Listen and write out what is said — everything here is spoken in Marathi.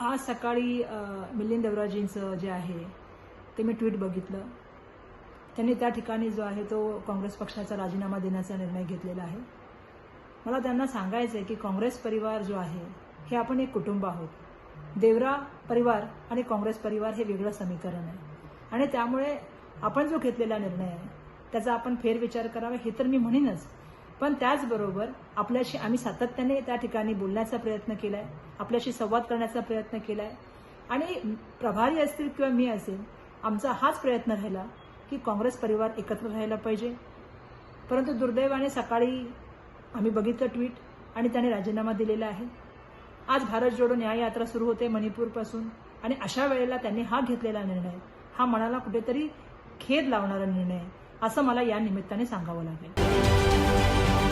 आज सकाळी मिलिंद देवराजींचं जे आहे ते मी ट्विट बघितलं. त्यांनी त्या ठिकाणी जो आहे तो काँग्रेस पक्षाचा राजीनामा देण्याचा निर्णय घेतलेला आहे. मला त्यांना सांगायचं आहे की काँग्रेस परिवार जो आहे हे आपण एक कुटुंब आहोत. देवरा परिवार आणि काँग्रेस परिवार हे वेगळं समीकरण आहे. आणि त्यामुळे आपण जो घेतलेला निर्णय आहे त्याचा आपण फेरविचार करावा हे तर मी म्हणेनच. पण त्याचबरोबर आपल्याशी आम्ही सातत्याने त्या ठिकाणी बोलण्याचा प्रयत्न केलाय आपल्याशी संवाद करण्याचा प्रयत्न केलाय. आणि प्रभारी असतील किंवा मी असेल आमचा हाच प्रयत्न राहिला की काँग्रेस परिवार एकत्र राहायला पाहिजे. परंतु दुर्दैवाने सकाळी आम्ही बघितलं ट्विट आणि त्याने राजीनामा दिलेला आहे. आज भारत जोडो न्याययात्रा सुरू होते मणिपूरपासून आणि अशा वेळेला त्यांनी हा घेतलेला निर्णय हा मनाला कुठेतरी खेद लावणारा निर्णय आहे असं मला या निमित्ताने सांगावं लागेल.